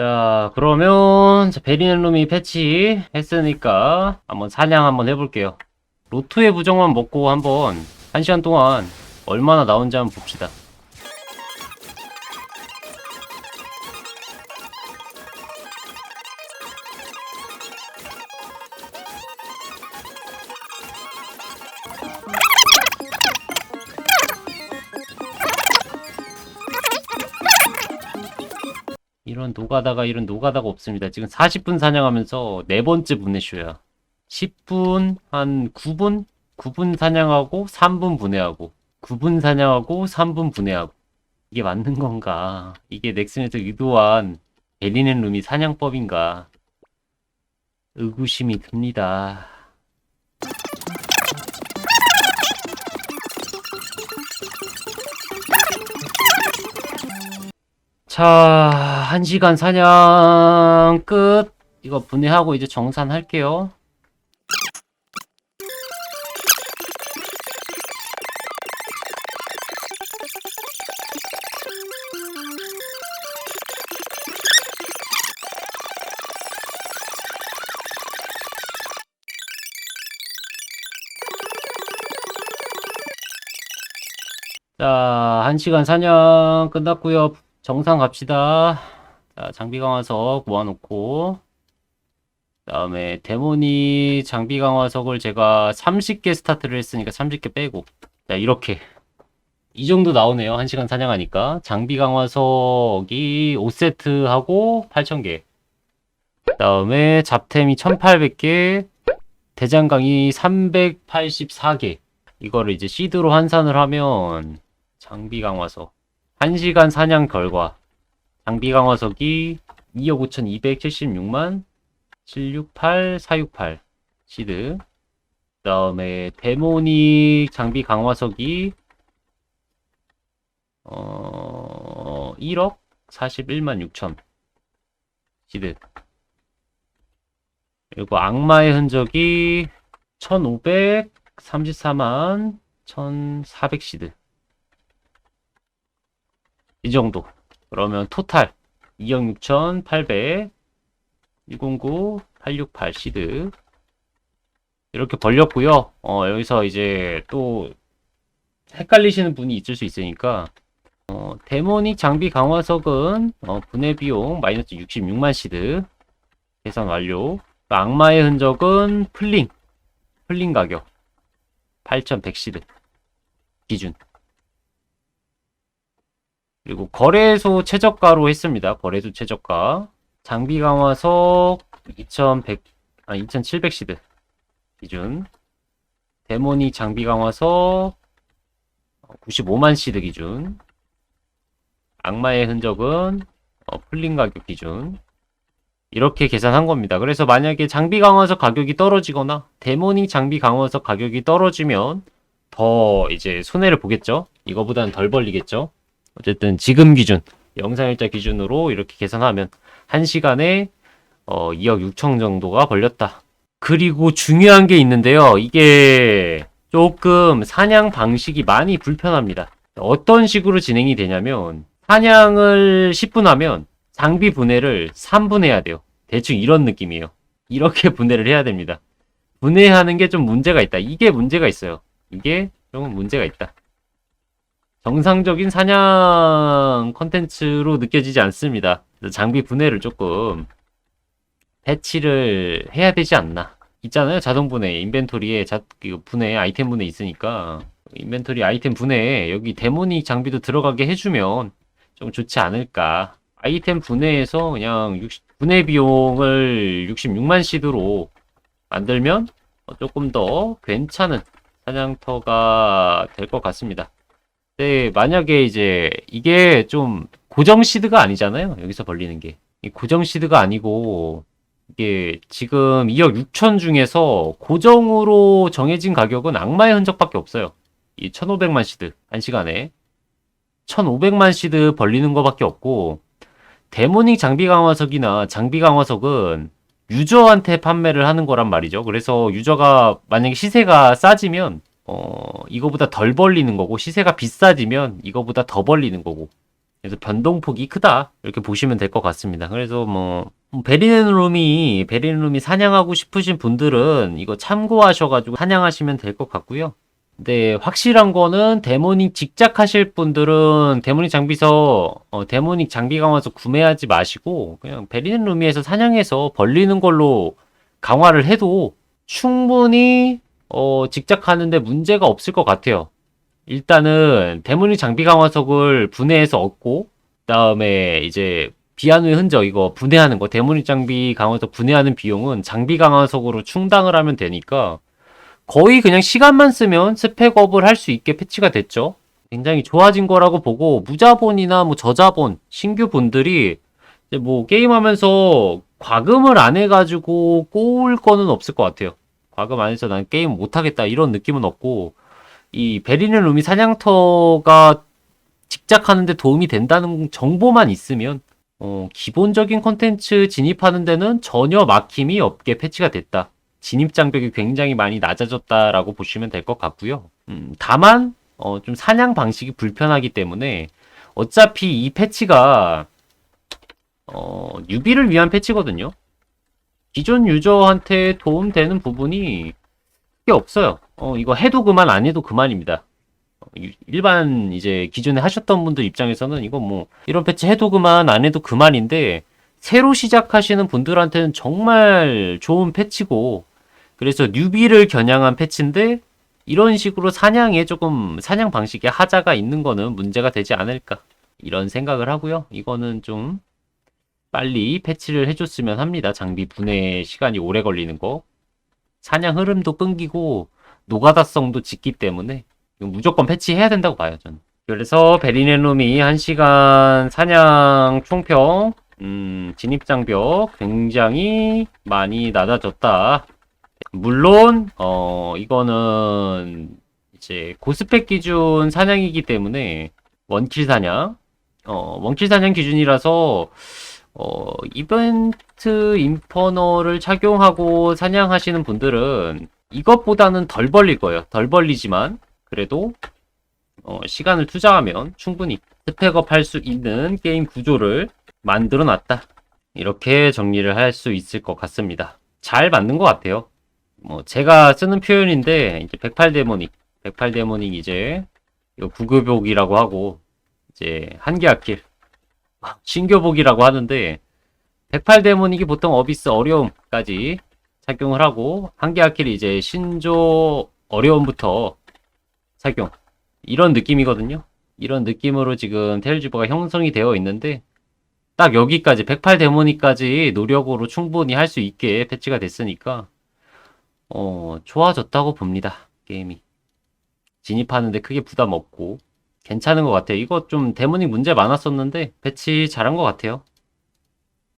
자, 그러면 자, 베리넨 룸이 패치 했으니까 한번 사냥 한번 해볼게요. 로또의 부정만 먹고 한번 한 시간 동안 얼마나 나온지 한번 봅시다. 이런 노가다가 이런 노가다가 없습니다. 지금 40분 사냥하면서 네 번째 분해쇼야. 10분 한 9분 9분 사냥하고 3분 분해하고 9분 사냥하고 3분 분해하고 이게 맞는 건가? 이게 넥슨에서 의도한 베리넨 룸이 사냥법인가? 의구심이 듭니다. 자, 한 시간 사냥 끝. 이거 분해하고 이제 정산할게요. 자, 한 시간 사냥 끝났고요. 정상 갑시다. 자, 장비 강화석 모아놓고 그다음에 데모니 장비 강화석을 제가 30개 스타트를 했으니까 30개 빼고. 자, 이렇게. 이 정도 나오네요. 1시간 사냥하니까. 장비 강화석이 5세트 하고 8,000개. 그 다음에 잡템이 1,800개 대장강이 384개. 이거를 이제 시드로 환산을 하면 장비 강화석 1시간 사냥 결과. 장비 강화석이 2억 5,276만 768 468 시드. 그 다음에 데모닉 장비 강화석이 어 1억 41만 6천 시드. 그리고 악마의 흔적이 1534만 1400 시드 이 정도. 그러면 토탈 2억 6,800 109 868 시드 이렇게 벌렸고요. 어, 여기서 이제 또 헷갈리시는 분이 있을 수 있으니까 어, 데모닉 장비 강화석은 어, 분해 비용 마이너스 66만 시드 계산 완료. 악마의 흔적은 플링 플링 가격 8,100 시드 기준. 그리고 거래소 최저가로 했습니다. 거래소 최저가. 장비 강화석 2100, 아, 2700 시드 기준. 데모니 장비 강화석 95만 시드 기준. 악마의 흔적은 어, 풀린 가격 기준. 이렇게 계산한 겁니다. 그래서 만약에 장비 강화석 가격이 떨어지거나 데모니 장비 강화석 가격이 떨어지면 더 이제 손해를 보겠죠. 이거보다는 덜 벌리겠죠. 어쨌든 지금 기준 영상일자 기준으로 이렇게 계산하면 1시간에 어, 2억 6천 정도가 벌렸다. 그리고 중요한 게 있는데요. 이게 조금 사냥 방식이 많이 불편합니다. 어떤 식으로 진행이 되냐면 사냥을 10분 하면 장비 분해를 3분 해야 돼요. 대충 이런 느낌이에요. 이렇게 분해를 해야 됩니다. 분해하는 게 좀 문제가 있다. 이게 문제가 있어요. 이게 좀 문제가 있다. 정상적인 사냥 컨텐츠로 느껴지지 않습니다. 장비 분해를 조금 패치를 해야 되지 않나. 있잖아요. 자동 분해. 인벤토리에 자, 그 분해, 아이템 분해 있으니까. 인벤토리 아이템 분해, 여기 데모닉 장비도 들어가게 해주면 좀 좋지 않을까. 아이템 분해에서 그냥 60, 분해 비용을 66만 시드로 만들면 어, 조금 더 괜찮은 사냥터가 될 것 같습니다. 네, 만약에 이제 이게 좀 고정 시드가 아니잖아요. 여기서 벌리는 게. 이 고정 시드가 아니고 이게 지금 2억 6천 중에서 고정으로 정해진 가격은 악마의 흔적밖에 없어요. 이 1500만 시드 한 시간에 1500만 시드 벌리는 거밖에 없고 데모닉 장비 강화석이나 장비 강화석은 유저한테 판매를 하는 거란 말이죠. 그래서 유저가 만약에 시세가 싸지면 어, 이거보다 덜 벌리는 거고, 시세가 비싸지면 이거보다 더 벌리는 거고, 그래서 변동폭이 크다 이렇게 보시면 될 것 같습니다. 그래서 뭐 베리넨룸이 베리넨룸이 사냥하고 싶으신 분들은 이거 참고하셔가지고 사냥하시면 될 것 같고요. 근데 확실한 거는 데모닉 직작 하실 분들은 데모닉 장비서 어, 데모닉 장비 강화서 구매하지 마시고 그냥 베리넨룸이에서 사냥해서 벌리는 걸로 강화를 해도 충분히 어, 직작하는데 문제가 없을 것 같아요. 일단은 데모닉 장비 강화석을 분해해서 얻고 그다음에 이제 비안의 흔적 이거 분해하는 거 데모닉 장비 강화석 분해하는 비용은 장비 강화석으로 충당을 하면 되니까 거의 그냥 시간만 쓰면 스펙업을 할 수 있게 패치가 됐죠. 굉장히 좋아진 거라고 보고 무자본이나 뭐 저자본 신규 분들이 이제 뭐 게임하면서 과금을 안 해가지고 꼬울 거는 없을 것 같아요. 과금 안 해서 난 게임 못 하겠다 이런 느낌은 없고 이 베리는 루미 사냥터가 직작하는데 도움이 된다는 정보만 있으면 어, 기본적인 컨텐츠 진입하는 데는 전혀 막힘이 없게 패치가 됐다. 진입 장벽이 굉장히 많이 낮아졌다라고 보시면 될 것 같고요. 음, 다만 어, 좀 사냥 방식이 불편하기 때문에 어차피 이 패치가 어, 유비를 위한 패치거든요. 기존 유저한테 도움되는 부분이 크게 없어요. 어, 이거 해도 그만, 안 해도 그만입니다. 어, 유- 일반 이제 기존에 하셨던 분들 입장에서는 이거 뭐 이런 패치 해도 그만, 안 해도 그만인데 새로 시작하시는 분들한테는 정말 좋은 패치고 그래서 뉴비를 겨냥한 패치인데 이런 식으로 사냥에 조금 사냥 방식에 하자가 있는 거는 문제가 되지 않을까 이런 생각을 하고요. 이거는 좀 빨리 패치를 해줬으면 합니다. 장비 분해 시간이 오래 걸리는 거. 사냥 흐름도 끊기고 노가다성도 짙기 때문에 무조건 패치해야 된다고 봐요, 저는. 그래서 베리넨룸이 1시간 사냥 총평 음, 진입장벽 굉장히 많이 낮아졌다. 물론 어 이거는 이제 고스펙 기준 사냥이기 때문에 원킬 사냥 어 원킬 사냥 기준이라서 어 이벤트 인퍼너를 착용하고 사냥하시는 분들은 이것보다는 덜 벌릴 거예요. 덜 벌리지만 그래도 어, 시간을 투자하면 충분히 스펙업 할 수 있는 게임 구조를 만들어 놨다. 이렇게 정리를 할 수 있을 것 같습니다. 잘 만든 것 같아요. 뭐 제가 쓰는 표현인데 이제 108 데모닉, 108 데모닉 이제 이거 구교복이라고 하고 이제 한계 아킬 신교복이라고 하는데 108데모닉이 보통 어비스 어려움까지 착용을 하고 한계 아킬이 이제 신조 어려움부터 착용. 이런 느낌이거든요. 이런 느낌으로 지금 테일즈버가 형성이 되어 있는데 딱 여기까지 108데모닉까지 노력으로 충분히 할 수 있게 패치가 됐으니까 어 좋아졌다고 봅니다 게임이. 진입하는데 크게 부담 없고 괜찮은 것 같아요. 이거 좀 데모닉 문제 많았었는데 패치 잘한 것 같아요